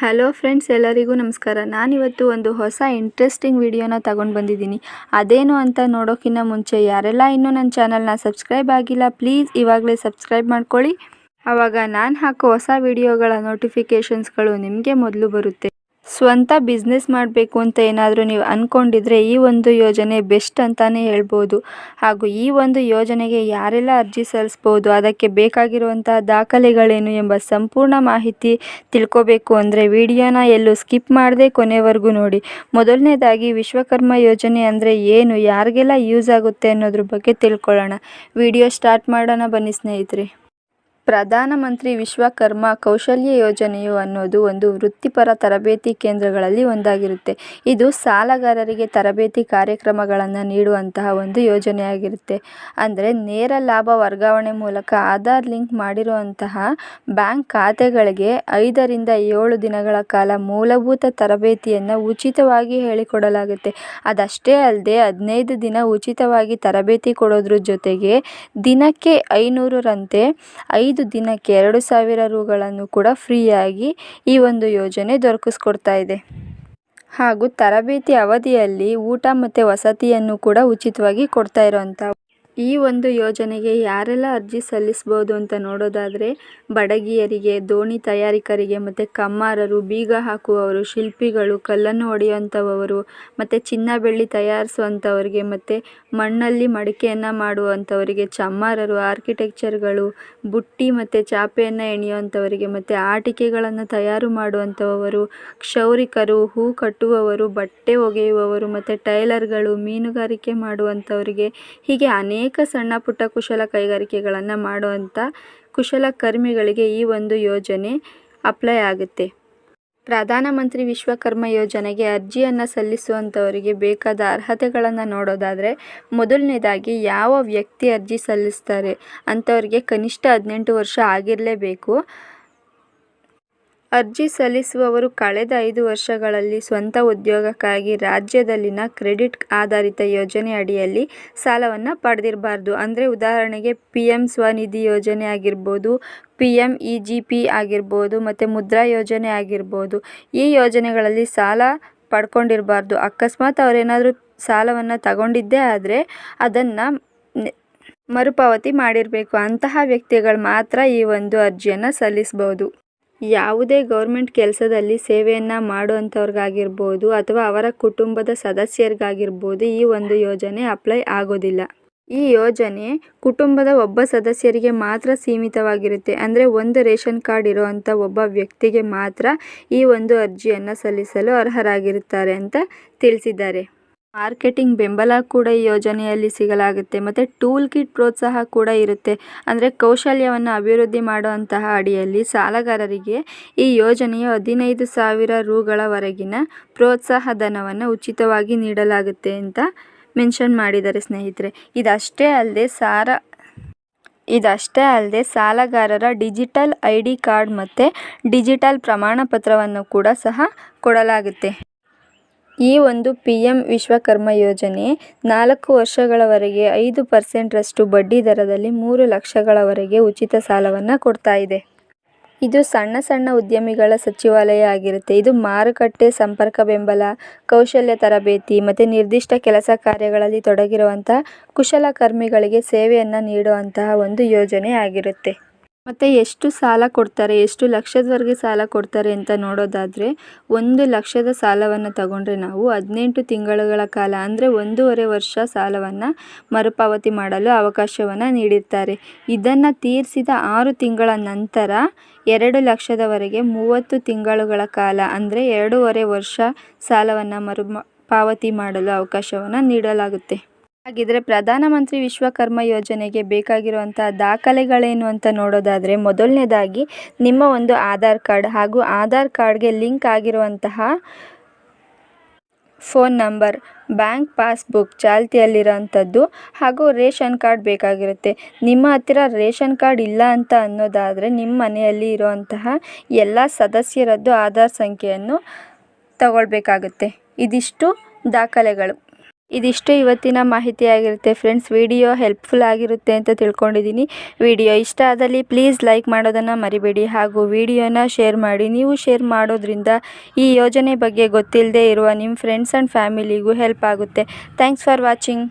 Hello friends ಎಲ್ಲರಿಗೂ ನಮಸ್ಕಾರ. ನಾನಿವತ್ತು ಒಂದು ಹೊಸ ಇಂಟ್ರೆಸ್ಟಿಂಗ್ ವಿಡಿಯೋನ ತಗೊಂಡು ಬಂದಿದ್ದೀನಿ. ಅದೇನು ಅಂತ ನೋಡೋಕ್ಕಿಂತ ಮುಂಚೆ ಯಾರೆಲ್ಲ ಇನ್ನೂ ನನ್ನ ಚಾನಲ್ನ ಸಬ್ಸ್ಕ್ರೈಬ್ ಆಗಿಲ್ಲ ಪ್ಲೀಸ್ ಇವಾಗಲೇ ಸಬ್ಸ್ಕ್ರೈಬ್ ಮಾಡ್ಕೊಳ್ಳಿ. ಆವಾಗ ನಾನು ಹಾಕೋ ಹೊಸ ವಿಡಿಯೋಗಳ ನೋಟಿಫಿಕೇಷನ್ಸ್ಗಳು ನಿಮಗೆ ಮೊದಲು ಬರುತ್ತೆ. ಸ್ವಂತ ಬಿಸ್ನೆಸ್ ಮಾಡಬೇಕು ಅಂತ ಏನಾದರೂ ನೀವು ಅಂದ್ಕೊಂಡಿದ್ರೆ ಈ ಒಂದು ಯೋಜನೆ ಬೆಸ್ಟ್ ಅಂತಲೇ ಹೇಳ್ಬೋದು. ಹಾಗೂ ಈ ಒಂದು ಯೋಜನೆಗೆ ಯಾರೆಲ್ಲ ಅರ್ಜಿ ಸಲ್ಲಿಸ್ಬೋದು, ಅದಕ್ಕೆ ಬೇಕಾಗಿರುವಂತಹ ದಾಖಲೆಗಳೇನು ಎಂಬ ಸಂಪೂರ್ಣ ಮಾಹಿತಿ ತಿಳ್ಕೋಬೇಕು ಅಂದರೆ ವಿಡಿಯೋನ ಎಲ್ಲೂ ಸ್ಕಿಪ್ ಮಾಡದೆ ಕೊನೆವರೆಗೂ ನೋಡಿ. ಮೊದಲನೇದಾಗಿ ವಿಶ್ವಕರ್ಮ ಯೋಜನೆ ಅಂದರೆ ಏನು, ಯಾರಿಗೆಲ್ಲ ಯೂಸ್ ಆಗುತ್ತೆ ಅನ್ನೋದ್ರ ಬಗ್ಗೆ ತಿಳ್ಕೊಳ್ಳೋಣ. ವಿಡಿಯೋ ಸ್ಟಾರ್ಟ್ ಮಾಡೋಣ ಬನ್ನಿ ಸ್ನೇಹಿತರೆ. ಪ್ರಧಾನಮಂತ್ರಿ ವಿಶ್ವಕರ್ಮ ಕೌಶಲ್ಯ ಯೋಜನೆಯು ಅನ್ನೋದು ಒಂದು ವೃತ್ತಿಪರ ತರಬೇತಿ ಕೇಂದ್ರಗಳಲ್ಲಿ ಒಂದಾಗಿರುತ್ತೆ. ಇದು ಸಾಲಗಾರರಿಗೆ ತರಬೇತಿ ಕಾರ್ಯಕ್ರಮಗಳನ್ನು ನೀಡುವಂತಹ ಒಂದು ಯೋಜನೆಯಾಗಿರುತ್ತೆ. ಅಂದರೆ ನೇರ ಲಾಭ ವರ್ಗಾವಣೆ ಮೂಲಕ ಆಧಾರ್ ಲಿಂಕ್ ಮಾಡಿರುವಂತಹ ಬ್ಯಾಂಕ್ ಖಾತೆಗಳಿಗೆ ಐದರಿಂದ ಏಳು ದಿನಗಳ ಕಾಲ ಮೂಲಭೂತ ತರಬೇತಿಯನ್ನು ಉಚಿತವಾಗಿ ಹೇಳಿಕೊಡಲಾಗುತ್ತೆ. ಅದಷ್ಟೇ ಅಲ್ಲದೆ ಹದಿನೈದು ದಿನ ಉಚಿತವಾಗಿ ತರಬೇತಿ ಕೊಡೋದ್ರ ಜೊತೆಗೆ ದಿನಕ್ಕೆ ಐನೂರರಂತೆ ಐದು ದಿನಕ್ಕೆ ಎರಡು ಸಾವಿರ ರೂಗಳನ್ನು ಕೂಡ ಫ್ರೀಯಾಗಿ ಈ ಒಂದು ಯೋಜನೆ ದೊರಕಿಸ್ಕೊಡ್ತಾ ಇದೆ. ಹಾಗೂ ತರಬೇತಿ ಅವಧಿಯಲ್ಲಿ ಊಟ ಮತ್ತು ವಸತಿಯನ್ನು ಕೂಡ ಉಚಿತವಾಗಿ ಕೊಡ್ತಾ ಇರೋವಂಥ ಈ ಒಂದು ಯೋಜನೆಗೆ ಯಾರೆಲ್ಲ ಅರ್ಜಿ ಸಲ್ಲಿಸ್ಬೋದು ಅಂತ ನೋಡೋದಾದರೆ ಬಡಗಿಯರಿಗೆ, ದೋಣಿ ತಯಾರಿಕರಿಗೆ ಮತ್ತು ಕಮ್ಮಾರರು, ಬೀಗ ಹಾಕುವವರು, ಶಿಲ್ಪಿಗಳು, ಕಲ್ಲನ್ನು ಹೊಡೆಯುವಂಥವರು ಮತ್ತು ಚಿನ್ನ ಬೆಳ್ಳಿ ತಯಾರಿಸುವಂಥವ್ರಿಗೆ ಮತ್ತು ಮಣ್ಣಲ್ಲಿ ಮಡಿಕೆಯನ್ನು ಮಾಡುವಂಥವರಿಗೆ, ಚಮ್ಮಾರರು, ಆರ್ಕಿಟೆಕ್ಚರ್ಗಳು, ಬುಟ್ಟಿ ಮತ್ತು ಚಾಪೆಯನ್ನು ಎಣೆಯುವಂಥವರಿಗೆ ಮತ್ತು ಆಟಿಕೆಗಳನ್ನು ತಯಾರು ಮಾಡುವಂಥವರು, ಕ್ಷೌರಿಕರು, ಹೂ ಕಟ್ಟುವವರು, ಬಟ್ಟೆ ಒಗೆಯುವವರು ಮತ್ತು ಟೈಲರ್ಗಳು, ಮೀನುಗಾರಿಕೆ ಮಾಡುವಂಥವರಿಗೆ ಹೀಗೆ ಅನೇಕ ಸಣ್ಣ ಪುಟ್ಟ ಕುಶಲ ಕೈಗಾರಿಕೆಗಳನ್ನು ಮಾಡುವಂಥ ಕುಶಲಕರ್ಮಿಗಳಿಗೆ ಈ ಒಂದು ಯೋಜನೆ ಅಪ್ಲೈ ಆಗುತ್ತೆ. ಪ್ರಧಾನಮಂತ್ರಿ ವಿಶ್ವಕರ್ಮ ಯೋಜನೆಗೆ ಅರ್ಜಿಯನ್ನು ಸಲ್ಲಿಸುವಂಥವರಿಗೆ ಬೇಕಾದ ಅರ್ಹತೆಗಳನ್ನು ನೋಡೋದಾದರೆ ಮೊದಲನೇದಾಗಿ ಯಾವ ವ್ಯಕ್ತಿ ಅರ್ಜಿ ಸಲ್ಲಿಸ್ತಾರೆ ಅಂಥವ್ರಿಗೆ ಕನಿಷ್ಠ ಹದಿನೆಂಟು ವರ್ಷ ಆಗಿರಲೇಬೇಕು. ಅರ್ಜಿ ಸಲ್ಲಿಸುವವರು ಕಳೆದ ಐದು ವರ್ಷಗಳಲ್ಲಿ ಸ್ವಂತ ಉದ್ಯೋಗಕ್ಕಾಗಿ ರಾಜ್ಯದಲ್ಲಿನ ಕ್ರೆಡಿಟ್ ಆಧಾರಿತ ಯೋಜನೆ ಅಡಿಯಲ್ಲಿ ಸಾಲವನ್ನು ಪಡೆದಿರಬಾರ್ದು. ಅಂದರೆ ಉದಾಹರಣೆಗೆ ಪಿ ಎಂ ಸ್ವನಿಧಿ ಯೋಜನೆ ಆಗಿರ್ಬೋದು P M E G P ಆಗಿರ್ಬೋದು, ಮತ್ತು ಮುದ್ರಾ ಯೋಜನೆ ಆಗಿರ್ಬೋದು. ಈ ಯೋಜನೆಗಳಲ್ಲಿ ಸಾಲ ಪಡ್ಕೊಂಡಿರಬಾರ್ದು. ಅಕಸ್ಮಾತ್ ಅವರೇನಾದರೂ ಸಾಲವನ್ನು ತಗೊಂಡಿದ್ದೇ ಆದರೆ ಅದನ್ನು ಮರುಪಾವತಿ ಮಾಡಿರಬೇಕು. ಅಂತಹ ವ್ಯಕ್ತಿಗಳು ಮಾತ್ರ ಈ ಒಂದು ಅರ್ಜಿಯನ್ನು ಸಲ್ಲಿಸ್ಬೋದು ಯಾವುದೇ ಗೌರ್ಮೆಂಟ್ ಕೆಲಸದಲ್ಲಿ ಸೇವೆಯನ್ನು ಮಾಡುವಂಥವ್ರಿಗಾಗಿರ್ಬೋದು ಅಥವಾ ಅವರ ಕುಟುಂಬದ ಸದಸ್ಯರಿಗಾಗಿರ್ಬೋದು ಈ ಒಂದು ಯೋಜನೆ ಅಪ್ಲೈ ಆಗೋದಿಲ್ಲ. ಈ ಯೋಜನೆ ಕುಟುಂಬದ ಒಬ್ಬ ಸದಸ್ಯರಿಗೆ ಮಾತ್ರ ಸೀಮಿತವಾಗಿರುತ್ತೆ. ಅಂದರೆ ಒಂದು ರೇಷನ್ ಕಾರ್ಡ್ ಇರೋವಂಥ ಒಬ್ಬ ವ್ಯಕ್ತಿಗೆ ಮಾತ್ರ ಈ ಒಂದು ಅರ್ಜಿಯನ್ನು ಸಲ್ಲಿಸಲು ಅರ್ಹರಾಗಿರುತ್ತಾರೆ ಅಂತ ತಿಳಿಸಿದ್ದಾರೆ. ಮಾರ್ಕೆಟಿಂಗ್ ಬೆಂಬಲ ಕೂಡ ಈ ಯೋಜನೆಯಲ್ಲಿ ಸಿಗಲಾಗುತ್ತೆ. ಮತ್ತು ಟೂಲ್ ಕಿಟ್ ಪ್ರೋತ್ಸಾಹ ಕೂಡ ಇರುತ್ತೆ. ಅಂದರೆ ಕೌಶಲ್ಯವನ್ನು ಅಭಿವೃದ್ಧಿ ಮಾಡುವಂತಹ ಅಡಿಯಲ್ಲಿ ಸಾಲಗಾರರಿಗೆ ಈ ಯೋಜನೆಯು ಹದಿನೈದು ಸಾವಿರ ರೂಗಳವರೆಗಿನ ಪ್ರೋತ್ಸಾಹ ಧನವನ್ನು ಉಚಿತವಾಗಿ ನೀಡಲಾಗುತ್ತೆ ಅಂತ ಮೆನ್ಷನ್ ಮಾಡಿದ್ದಾರೆ ಸ್ನೇಹಿತರೆ. ಇದಷ್ಟೇ ಅಲ್ಲದೆ ಸಾರ, ಇದಷ್ಟೇ ಅಲ್ಲದೆ ಸಾಲಗಾರರ ಡಿಜಿಟಲ್ ಐ ಡಿ ಕಾರ್ಡ್ ಮತ್ತು ಡಿಜಿಟಲ್ ಪ್ರಮಾಣಪತ್ರವನ್ನು ಕೂಡ ಸಹ ಕೊಡಲಾಗುತ್ತೆ. ಈ ಒಂದು ಪಿ.ಎಂ ವಿಶ್ವಕರ್ಮ ಯೋಜನೆ ನಾಲ್ಕು ವರ್ಷಗಳವರೆಗೆ ಐದು ಪರ್ಸೆಂಟ್ರಷ್ಟು ಬಡ್ಡಿ ದರದಲ್ಲಿ ಮೂರು ಲಕ್ಷಗಳವರೆಗೆ ಉಚಿತ ಸಾಲವನ್ನು ಕೊಡ್ತಾ ಇದೆ. ಇದು ಸಣ್ಣ ಸಣ್ಣ ಉದ್ಯಮಿಗಳ ಸಚಿವಾಲಯ ಆಗಿರುತ್ತೆ. ಇದು ಮಾರುಕಟ್ಟೆ ಸಂಪರ್ಕ ಬೆಂಬಲ, ಕೌಶಲ್ಯ ತರಬೇತಿ ಮತ್ತು ನಿರ್ದಿಷ್ಟ ಕೆಲಸ ಕಾರ್ಯಗಳಲ್ಲಿ ತೊಡಗಿರುವಂಥ ಕುಶಲಕರ್ಮಿಗಳಿಗೆ ಸೇವೆಯನ್ನು ನೀಡುವಂತಹ ಒಂದು ಯೋಜನೆ ಆಗಿರುತ್ತೆ. ಮತ್ತು ಎಷ್ಟು ಸಾಲ ಕೊಡ್ತಾರೆ, ಎಷ್ಟು ಲಕ್ಷದವರೆಗೆ ಸಾಲ ಕೊಡ್ತಾರೆ ಅಂತ ನೋಡೋದಾದರೆ, ಒಂದು ಲಕ್ಷದ ಸಾಲವನ್ನು ತಗೊಂಡ್ರೆ ನಾವು ಹದಿನೆಂಟು ತಿಂಗಳುಗಳ ಕಾಲ, ಅಂದರೆ ಒಂದೂವರೆ ವರ್ಷ ಸಾಲವನ್ನು ಮರುಪಾವತಿ ಮಾಡಲು ಅವಕಾಶವನ್ನು ನೀಡಿರ್ತಾರೆ. ಇದನ್ನು ತೀರಿಸಿದ ಆರು ತಿಂಗಳ ನಂತರ ಎರಡು ಲಕ್ಷದವರೆಗೆ ಮೂವತ್ತು ತಿಂಗಳುಗಳ ಕಾಲ, ಅಂದರೆ ಎರಡೂವರೆ ವರ್ಷ ಸಾಲವನ್ನು ಮರು ಪಾವತಿ ಮಾಡಲು ಅವಕಾಶವನ್ನು ನೀಡಲಾಗುತ್ತೆ. ಹಾಗಿದ್ರೆ ಪ್ರಧಾನಮಂತ್ರಿ ವಿಶ್ವಕರ್ಮ ಯೋಜನೆಗೆ ಬೇಕಾಗಿರುವಂಥ ದಾಖಲೆಗಳೇನು ಅಂತ ನೋಡೋದಾದರೆ ಮೊದಲನೇದಾಗಿ ನಿಮ್ಮ ಒಂದು ಆಧಾರ್ ಕಾರ್ಡ್ ಹಾಗೂ ಆಧಾರ್ ಕಾರ್ಡ್ಗೆ ಲಿಂಕ್ ಆಗಿರುವಂತಹ ಫೋನ್ ನಂಬರ್, ಬ್ಯಾಂಕ್ ಪಾಸ್ಬುಕ್ ಚಾಲ್ತಿಯಲ್ಲಿರೋಂಥದ್ದು ಹಾಗೂ ರೇಷನ್ ಕಾರ್ಡ್ ಬೇಕಾಗಿರುತ್ತೆ. ನಿಮ್ಮ ಹತ್ತಿರ ರೇಷನ್ ಕಾರ್ಡ್ ಇಲ್ಲ ಅಂತ ಅನ್ನೋದಾದರೆ ನಿಮ್ಮ ಮನೆಯಲ್ಲಿ ಇರುವಂತಹ ಎಲ್ಲ ಸದಸ್ಯರದ್ದು ಆಧಾರ್ ಸಂಖ್ಯೆಯನ್ನು ತಗೊಳ್ಬೇಕಾಗುತ್ತೆ. ಇದಿಷ್ಟು ದಾಖಲೆಗಳು. ಇದಿಷ್ಟು ಇವತ್ತಿನ ಮಾಹಿತಿ ಆಗಿರುತ್ತೆ ಫ್ರೆಂಡ್ಸ್, ವಿಡಿಯೋ ಹೆಲ್ಪ್ಫುಲ್ ಆಗಿರುತ್ತೆ ಅಂತ ತಿಳ್ಕೊಂಡಿದ್ದೀನಿ. ವಿಡಿಯೋ ಇಷ್ಟ ಆದಲ್ಲಿ ಪ್ಲೀಸ್ ಲೈಕ್ ಮಾಡೋದನ್ನು ಮರಿಬೇಡಿ. ಹಾಗೂ ವಿಡಿಯೋನ ಶೇರ್ ಮಾಡಿ. ನೀವು ಶೇರ್ ಮಾಡೋದ್ರಿಂದ ಈ ಯೋಜನೆ ಬಗ್ಗೆ ಗೊತ್ತಿಲ್ಲದೆ ಇರುವ ನಿಮ್ಮ ಫ್ರೆಂಡ್ಸ್ ಆ್ಯಂಡ್ ಫ್ಯಾಮಿಲಿಗೂ ಹೆಲ್ಪ್ ಆಗುತ್ತೆ. Thanks for watching.